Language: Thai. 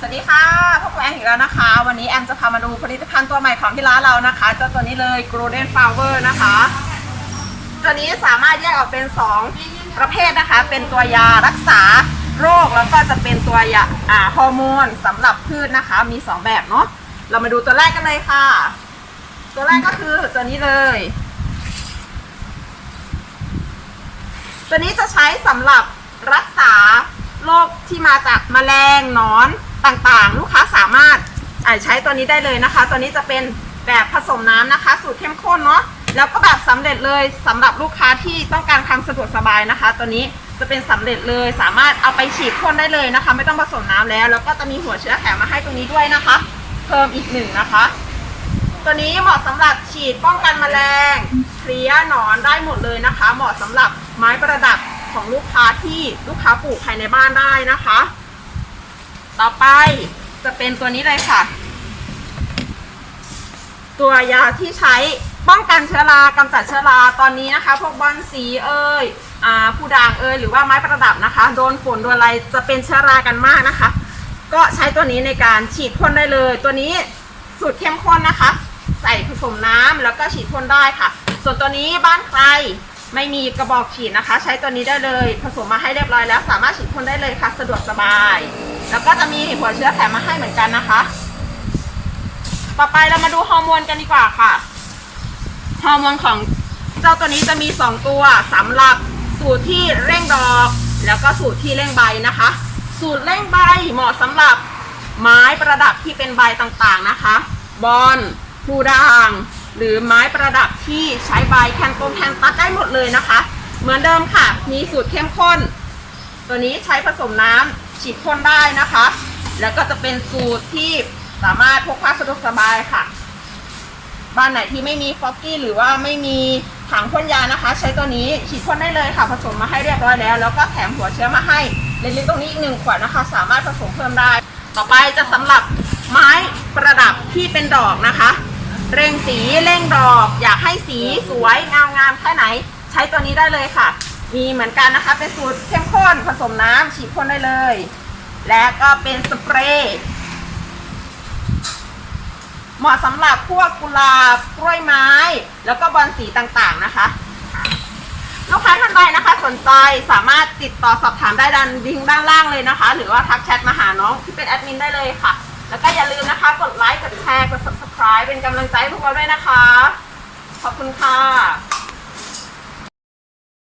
สวัสดีค่ะพบกับแอนอีกแล้วนะคะ วันนี้แอมจะพามาดูผลิตภัณฑ์ตัวใหม่ของที่ร้านเรานะคะเจ้าตัวนี้เลย Golden Flower นะคะ ตัวนี้สามารถแยกออกเป็น 2 ประเภทนะคะ เป็นตัวยารักษาโรคแล้วก็จะเป็นตัวยาอ่าฮอร์โมนสำหรับพืชนะคะ มี 2 แบบเนาะเรามาดูตัวแรกกันเลยค่ะ ตัวแรกก็คือตัวนี้เลย ตัวนี้จะใช้สำหรับรักษาโรคที่มาจากแมลงหนอน ต่างๆ ลูกค้าสามารถใช้ตัวนี้ได้เลยนะคะ ตัวนี้จะเป็นแบบผสมน้ำนะคะ สูตรเข้มข้นเนาะแล้วก็แบบสำเร็จเลยสำหรับลูกค้าที่ต้องการความสะดวกสบายนะคะ ตัวนี้จะเป็นสำเร็จเลยสามารถเอาไปฉีดพ่นได้เลยนะคะ ไม่ต้องผสมน้ำแล้ว แล้วก็จะมีหัวเชื้อแถมมาให้ตรงนี้ด้วยนะคะ เพิ่มอีกหนึ่งนะคะ ตัวนี้เหมาะสำหรับฉีดป้องกันแมลงเพลี้ยหนอนได้หมดเลยนะคะ เหมาะสำหรับไม้ประดับของลูกค้าที่ลูกค้าปลูกภายในบ้านได้นะคะ ต่อไปจะเป็นตัวนี้เลยค่ะ ตัวยาที่ใช้ป้องกันเชื้อรากำจัดเชื้อราตอนนี้นะคะ พวกบอนสีเอ่ยอ่าผู้ด่างเอ่ยหรือว่าไม้ประดับนะคะ โดนฝนโดนอะไรจะเป็นเชื้อรากันมากนะคะ ก็ใช้ตัวนี้ในการฉีดพ่นได้เลย ตัวนี้สูตรเข้มข้นนะคะ ใส่ผสมน้ำแล้วก็ฉีดพ่นได้ค่ะ ส่วนตัวนี้บ้านใครไม่มีกระบอกฉีดนะคะ ใช้ตัวนี้ได้เลย ผสมมาให้เรียบร้อยแล้ว สามารถฉีดพ่นได้เลยค่ะ สะดวกสบาย แล้วก็จะมีหัวเชื้อแถมมาให้เหมือนกันนะคะ ต่อไปเรามาดูฮอร์โมนกันดีกว่าค่ะ ฮอร์โมนของเจ้าตัวนี้จะมี 2 ตัวสำหรับสูตรที่เร่งดอก แล้วก็สูตรที่เร่งใบนะคะ สูตรเร่งใบเหมาะสำหรับไม้ประดับที่เป็นใบต่างๆนะคะ บอนพลูด่าง หรือไม้ประดับที่ใช้ใบแคนตงแคนตัดได้หมดเลยนะคะ เหมือนเดิมค่ะ มีสูตรเข้มข้น ตัวนี้ใช้ผสมน้ำ ฉีดพ่นได้นะคะ แล้วก็จะเป็นสูตรที่สามารถพกพาสะดวกสบายค่ะ บ้านไหนที่ไม่มีฟอกกี้หรือว่าไม่มีถังพ่นยานะคะ ใช้ตัวนี้ฉีดพ่นได้เลยค่ะ ผสมมาให้เรียบร้อยแล้ว แล้วก็แถมหัวเชื้อมาให้เล็กๆตรงนี้อีกหนึ่งขวดนะคะ สามารถผสมเพิ่มได้ ต่อไปจะสำหรับไม้ประดับที่เป็นดอกนะคะ เร่งสีเร่งดอก อยากให้สีสวยงามงามแค่ไหน ใช้ตัวนี้ได้เลยค่ะ มีเหมือนกันนะคะ เป็นสูตรเข้มข้นผสมน้ำฉีดพ่นได้เลย และก็เป็นสเปรย์เหมาะสำหรับพวกกุหลาบกล้วยไม้ แล้วก็บอลสีต่างๆนะคะ ลูกค้าท่านใดนะคะ สนใจสามารถติดต่อสอบถามได้ดันลิงด้านล่างเลยนะคะ หรือว่าทักแชทมาหาน้องที่เป็นแอดมินได้เลยค่ะ แล้วก็อย่าลืมนะคะ กดไลค์กดแชร์กด subscribe เป็นกำลังใจให้พวกเราด้วยนะคะ ขอบคุณค่ะ